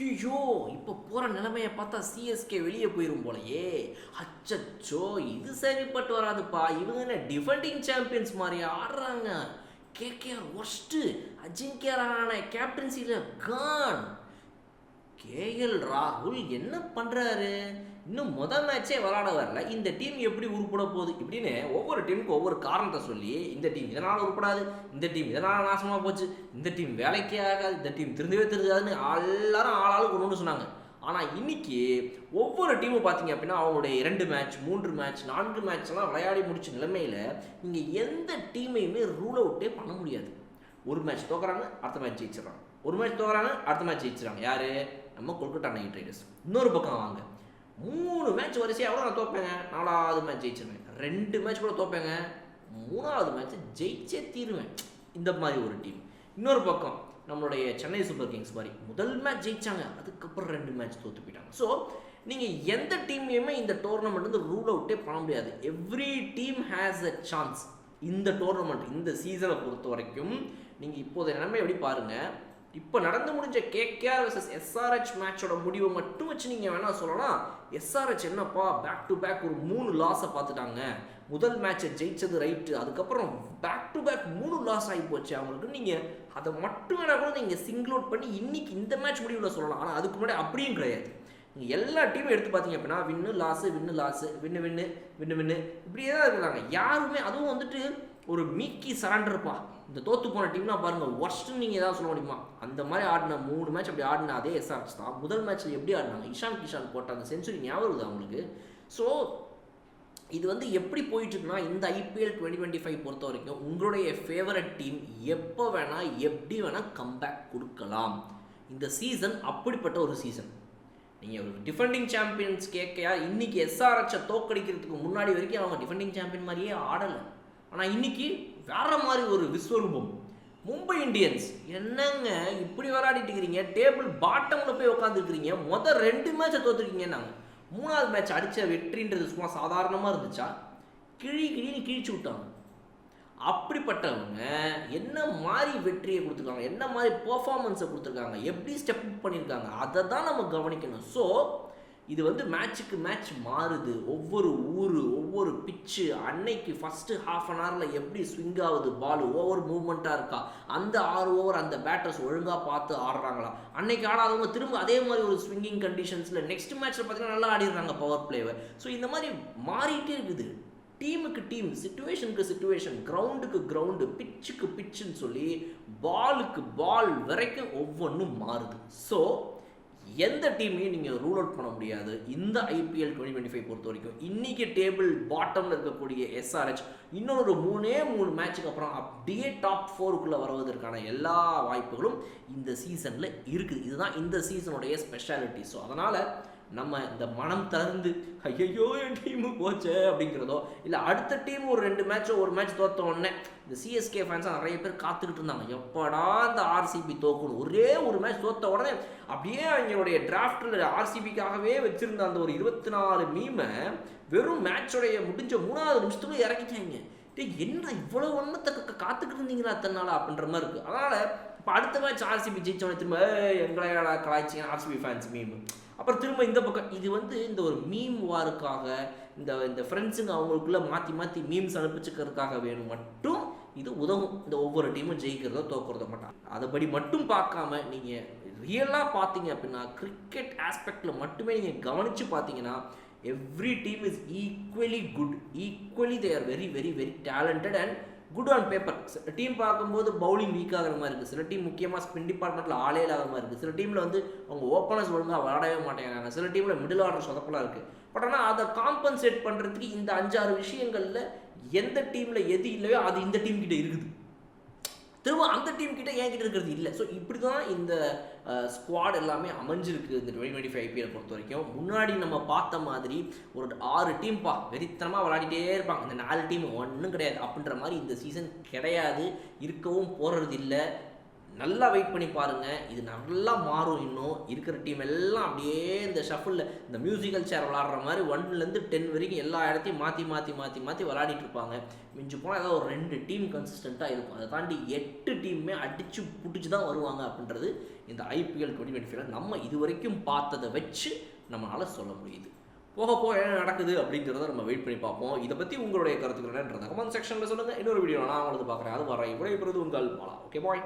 ஐயோ இப்போ போகிற நிலைமையை பார்த்தா சிஎஸ்கே வெளியே போயிடும் போலயே. அச்சச்சோ இது சரிப்பட்டு வராதுப்பா. இவங்க என்ன டிஃபெண்டிங் சாம்பியன்ஸ் மாதிரி ஆடுறாங்க. கேகேஆர் ஒர்ஸ்ட்டு அஜிங்கிய ரஹானே கேப்டன்சியில் கான் கேஎல் ராகுல் என்ன பண்ணுறாரு இன்னும் முதல் மேட்சே விளாட வரல. இந்த டீம் எப்படி உருப்பட போகுது? இப்படின்னு ஒவ்வொரு டீமுக்கு ஒவ்வொரு காரணத்தை சொல்லி இந்த டீம் இதனால் உருப்படாது? இந்த டீம் இதனால் நாசமாக போச்சு? இந்த டீம் வேலைக்கே ஆகாது. இந்த டீம் திருந்தவே திருந்தாதுன்னு எல்லாரும் ஆளாளுக்கு கொண்டு வந்து சொன்னாங்க. ஆனால் இன்னைக்கு ஒவ்வொரு டீமும் பார்த்தீங்க அப்படின்னா அவங்களுடைய இரண்டு மேட்ச் மூன்று மேட்ச் நான்கு மேட்ச்லாம் விளையாடி முடிச்ச நிலைமையில் நீங்கள் எந்த டீமையுமே ரூல் அவுட்டே பண்ண முடியாது. ஒரு மேட்ச் தோக்குறாங்க அடுத்த மேட்ச் ஜெயிச்சிடறாங்க. ஒரு மேட்ச் தோக்குறாங்க அடுத்த மேட்ச் ஜெயிச்சிடறாங்க. யார்? நம்ம கொல்கட்டா நைட் ரைடர்ஸ். இன்னொரு பக்கம் வாங்க. மூணு மேட்ச் வரிசையாக கூட நான் தோப்பேங்க? நாலாவது மேட்ச் ஜெயிச்சிருவேன். ரெண்டு மேட்ச் கூட தோப்பேங்க. மூணாவது மேட்ச் ஜெயிச்சே தீருவேன். இந்த மாதிரி ஒரு டீம் இன்னொரு பக்கம் நம்மளுடைய சென்னை சூப்பர் கிங்ஸ் மாதிரி முதல் மேட்ச் ஜெயிச்சாங்க. அதுக்கப்புறம் ரெண்டு மேட்ச் தோற்று போயிட்டாங்க. ஸோ நீங்கள் எந்த டீம்லையுமே இந்த டோர்னமெண்ட் வந்து ரூல் அவுட்டே பண்ண முடியாது. Every team has a chance இந்த டோர்னமெண்ட் இந்த சீசனை பொறுத்த வரைக்கும் நீங்கள் இப்போதைய நிலைமை எப்படி பாருங்கள் இப்போ நடந்து முடிஞ்ச கேகேஆர் வர்சஸ் எஸ்ஆர்ஹெச் மேட்சோட முடிவை மட்டும் வச்சு நீங்கள் வேணால் சொல்லலாம். எஸ்ஆர்ஹெச் என்னப்பா? பேக் டு பேக் ஒரு மூணு லாஸை பார்த்துட்டாங்க. முதல் மேட்சை ஜெயிச்சது ரைட்டு அதுக்கப்புறம் பேக் டு பேக் மூணு லாஸ் ஆகி போச்சு அவங்களுக்கு. நீங்கள் அதை மட்டும் வேணால் கூட நீங்கள் சிங்கிள் அவுட் பண்ணி இன்னைக்கு இந்த மேட்ச் முடிவில் சொல்லலாம். ஆனால் அதுக்கு முன்னாடி அப்படியும் கிடையாது. நீங்கள் எல்லா டீமும் எடுத்து பார்த்தீங்க அப்படின்னா வின்னு லாஸு வின்னு லாஸு வின்னு வின்னு வின்னு வின்னு இப்படியே தான் இருக்கிறாங்க. யாருமே அதுவும் வந்துட்டு ஒரு மீக்கி சரண்டர்ப்பா இந்த தோத்து போன டீம்னா பாருங்கள் ஒர்ஸ்ட்னு நீங்கள் ஏதாவது சொல்ல முடியுமா? அந்த மாதிரி ஆடின மூணு மேட்ச் அப்படி ஆடின அதே எஸ்ஆர்எச் தான். முதல் மேட்ச்சில் எப்படி ஆடினாங்க? இஷான் கிஷான் போட்ட அந்த செஞ்சுரி ஞாபகம் இருக்குது அவங்களுக்கு ஸோ இது வந்து எப்படி போயிட்டுருக்குன்னா இந்த ஐபிஎல் டுவெண்ட்டி டுவெண்ட்டி ஃபைவ் பொறுத்த வரைக்கும் உங்களுடைய ஃபேவரட் டீம் எப்போ வேணால் எப்படி வேணால் கம்பேக் கொடுக்கலாம். இந்த சீசன் அப்படிப்பட்ட ஒரு சீசன் நீங்கள் ஒரு டிஃபெண்டிங் சாம்பியன்ஸ் கேட்கையா இன்னைக்கு எஸ்ஆர்ஹெச்சை தோக்கடிக்கிறதுக்கு முன்னாடி வரைக்கும் அவங்க டிஃபெண்டிங் சாம்பியன் மாதிரியே ஆடலை. ஆனால் இன்னைக்கு வேற மாதிரி ஒரு விஸ்வரூபம். மும்பை இந்தியன்ஸ் என்னங்க இப்படி விளையாடிட்டு இருக்கிறீங்க? டேபிள் பாட்டமில் போய் உட்காந்துருக்கிறீங்க மொதல் ரெண்டு மேட்சை தோற்றுருக்கீங்க நாங்கள் மூணாவது மேட்ச் அடித்த வெற்றின்றது சும்மா சாதாரணமாக இருந்துச்சா? கிழி கிழின்னு கிழிச்சு விட்டாங்க. அப்படிப்பட்டவங்க என்ன மாதிரி வெற்றியை கொடுத்துருக்காங்க? என்ன மாதிரி பர்ஃபார்மன்ஸை கொடுத்துருக்காங்க? எப்படி ஸ்டெப் பண்ணியிருக்காங்க? அதை தான் நம்ம கவனிக்கணும். ஸோ இது வந்து மேட்ச்சுக்கு மேட்ச் மாறுது. ஒவ்வொரு ஊர் ஒவ்வொரு பிச்சு அன்னைக்கு ஃபஸ்ட்டு ஹாஃப் அன் ஹவரில் எப்படி ஸ்விங் ஆகுது பால் ஓவர் மூவ்மெண்ட்டாக இருக்கா? அந்த ஆறு ஓவர் அந்த பேட்டர்ஸ் ஒழுங்காக பார்த்து ஆடுறாங்களா? அன்னைக்கு ஆடாதவங்க திரும்ப அதே மாதிரி ஒரு ஸ்விங்கிங் கண்டிஷன்ஸில் நெக்ஸ்ட் மேட்ச்சில் பார்த்தீங்கன்னா நல்லா ஆடிடுறாங்க பவர் பிளேவை ஸோ இந்த மாதிரி மாறிட்டே இருக்குது. டீமுக்கு டீம் சுச்சுவேஷனுக்கு சுச்சுவேஷன் கிரவுண்டுக்கு கிரவுண்டு பிச்சுக்கு பிச்சுன்னு சொல்லி பாலுக்கு பால் வரைக்கும் ஒவ்வொன்றும் மாறுது. ஸோ எந்த டீமையும் நீங்கள் ரூல் அவுட் பண்ண முடியாது. இந்த ஐபிஎல் டுவெண்ட்டி டுவெண்ட்டி ஃபைவ் பொறுத்த வரைக்கும். இன்னைக்கு டேபிள் பாட்டமில் இருக்கக்கூடிய எஸ்ஆர்ஹெச் இன்னொரு மூணே மூணு மேட்சுக்கு அப்புறம் அப்படியே டாப் ஃபோருக்குள்ளே வருவதற்கான எல்லா வாய்ப்புகளும் இந்த சீசனில் இருக்குது. இதுதான் இந்த சீசனுடைய ஸ்பெஷாலிட்டி ஸோ அதனால் நம்ம இந்த மனம் தளர்ந்து ஐயோ என் டீமு போச்சே அப்படிங்கிறதோ இல்லை அடுத்த டீம் ஒரு ரெண்டு மேட்சோ ஒரு மேட்ச் தோத்த உடனே இந்த சிஎஸ்கே ஃபேன்ஸாக நிறைய பேர் காத்துக்கிட்டு இருந்தாங்க. எப்படா இந்த ஆர்சிபி தோக்கணும்? ஒரே ஒரு மேட்ச் தோத்த உடனே அப்படியே அவங்களுடைய டிராஃப்டில் ஆர்சிபிக்காகவே வச்சுருந்த அந்த ஒரு இருபத்தி நாலு மீமை வெறும் மேட்சோடைய முடிஞ்ச மூணாவது நிமிஷத்துல இறக்கிட்டாங்க. டே என்ன இவ்வளோ ஒன்றத்தை காத்துக்கிட்டு இருந்தீங்களா தன்னால அப்படின்ற மாதிரி இருக்குது அதனால் இப்போ அடுத்த மேட்ச் ஆர்சிபி ஜெயிச்சவனே திரும்ப எங்களை கலாய்ச்சிங்க ஆர்சிபி ஃபேன்ஸ் மீம் அப்புறம் திரும்ப இந்த பக்கம் இது வந்து இந்த ஒரு மீம் வாருக்காக இந்த இந்த ஃப்ரெண்ட்ஸுங்க அவங்களுக்குள்ளே மாற்றி மாற்றி மீம்ஸ் அனுப்பிச்சுக்கிறதுக்காக வேணும் மட்டும் இது உதவும். இந்த ஒவ்வொரு டீமும் ஜெயிக்கிறதோ தோக்குறதோ மாட்டாங்க அதைப்படி மட்டும் பார்க்காம நீங்கள் ரியலாக பார்த்தீங்க அப்படின்னா கிரிக்கெட் ஆஸ்பெக்டில் மட்டுமே நீங்கள் கவனித்து பார்த்தீங்கன்னா every team is equally good equally they are very very very talented and good on paper team பார்க்கும்போது பவுலிங் வீக் ஆகிற மாதிரி இருக்குது சில டீம் முக்கியமாக ஸ்பின் டிபார்ட்மெண்ட்டில் ஆளே இல்லாத மாதிரி இருக்குது சில டீமில் வந்து அவங்க ஓப்பனர்ஸ் ஒழுங்காக விளையாடவே மாட்டேங்கிறாங்க. சில டீமில் மிடில் ஆர்டர் சொதப்பலாக இருக்குது பட் ஆனால் அதை காம்பன்சேட் பண்ணுறதுக்கு இந்த அஞ்சாறு விஷயங்களில் எந்த டீமில் எது இல்லையோ அது இந்த டீம் கிட்ட இருக்குது. திரும்ப அந்த டீம் கிட்ட என் கிட்ட இருக்கிறது இல்லை. ஸோ இப்படி தான் இந்த ஸ்குவாட் எல்லாமே அமைஞ்சிருக்கு இந்த டுவெண்ட்டி டுவெண்ட்டி ஃபைவ் ஐபிஎல் பொறுத்த வரைக்கும். முன்னாடி நம்ம பார்த்த மாதிரி ஒரு ஆறு டீம் பா வெறித்தனமாக விளையாடிட்டே இருப்பாங்க. இந்த நாலு டீம் ஒன்றும் கிடையாது. அப்படின்ற மாதிரி இந்த சீசன் கிடையாது இருக்கவும் போகிறது இல்லை நல்லா வெயிட் பண்ணி பாருங்கள் இது நல்லா மாறும் இன்னும். இருக்கிற டீம் எல்லாம் அப்படியே இந்த ஷஃபிளில் இந்த மியூசிக்கல் சேர் விளாடுற மாதிரி ஒன்லேருந்து டென் வரைக்கும் எல்லா இடத்தையும் மாற்றி மாற்றி மாற்றி மாற்றி விளாடிட்டு இருப்பாங்க. மிஞ்சு போனால் ஏதாவது ஒரு ரெண்டு டீம் கன்சிஸ்டண்ட்டாக இருக்கும். அதை தாண்டி எட்டு டீமுமே அடித்து பிடிச்சி தான் வருவாங்க அப்படின்றது இந்த ஐபிஎல் டுவெண்ட்டி டுவெண்ட்டி ஃபைவ்ல நம்ம இது வரைக்கும் பார்த்ததை வச்சு நம்மளால் சொல்ல முடியுது. போக போக என்ன நடக்குது அப்படிங்கிறத நம்ம வெயிட் பண்ணி பார்ப்போம். இதை பற்றி உங்களுடைய கருத்துக்கள் என்னன்றதை கமெண்ட் செக்ஷனில் சொல்லுங்கள் இன்னொரு வீடியோ நான் உங்களுக்கு பார்க்குறேன். அது வர இவ்வளோ உங்கள் பாலா. Okay bye